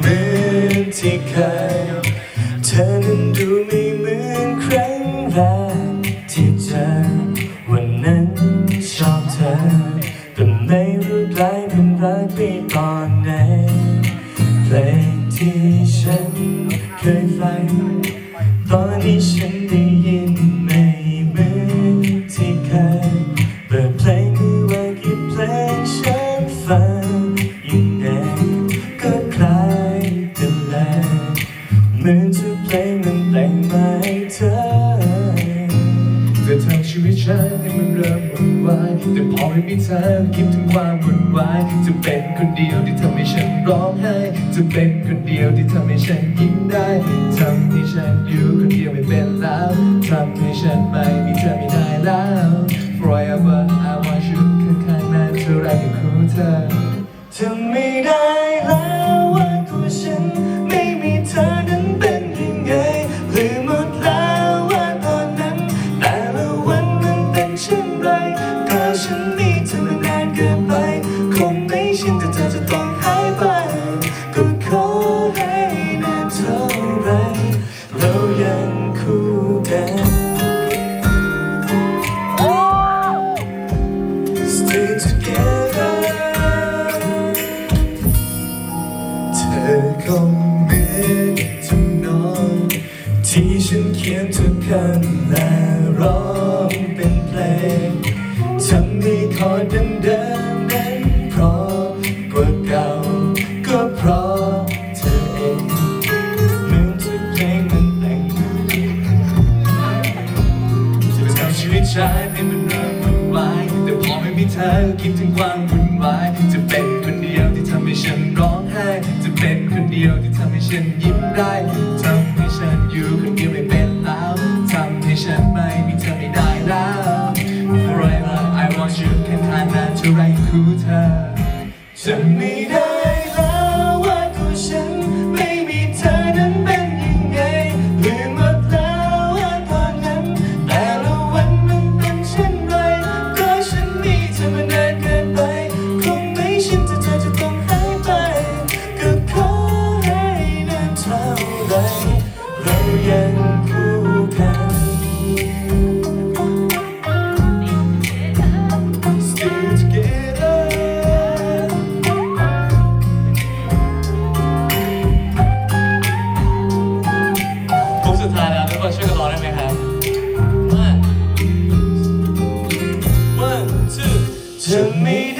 เหมือนที่เคยเธอนั้นดูไม่เหมือนครั้งแรกที่เจอวันนั้นชอบเธอแต่ไม่รู้กลายเป็นรักไปตอนไหนเพลงที่ฉันเคยฟังตอนนี้ฉัน เหมือนทุกเพลงมันแต่งมาให้เธอเธอทำชีวิตฉันให้มันเริ่มวุ่นวายแต่พอไม่มีเธอคิดถึงความวุ่นวายจะเป็นคนเดียวที่ทำให้ฉันร้องไห้จะเป็นคนเดียวที่ทำให้ฉันยิ้มได้ทำให้ฉันอยู่คนเดียวไม่เป็นแล้วทำให้ฉันไม่มีเธอไม่ได้แล้ว forever I want you ข้างๆนั้นเท่าไรก็คู่เธอจำไม่ได้ งไม่ชินแต่เธอจะต้องหายไปก็ขอให้นานเท่าไรเรายังคู่กัน Stay together เธอคงเหมือนทำนองที่ฉันเขียนทุกคำและร้องเป็นเพลงทำให้คอร์ดเดิม ตฉันให้มันเริ่มวุ่นวายแต่พอไม่มีเธอคิดถึงความวุ่นวายจะเป็นคนเดียวที่ทำให้ฉันร้องไห้จะเป็นคนเดียวที่ทำให้ฉันยิ้มได้ทำให้ฉันอยู่คนเดียวไม่เป็นแล้วทำให้ฉันไม่มีเธอไม่ได้แล้ว Forever I want you แค่ทานนานเท่าไรคู่เธอจะไม่ได้ to me.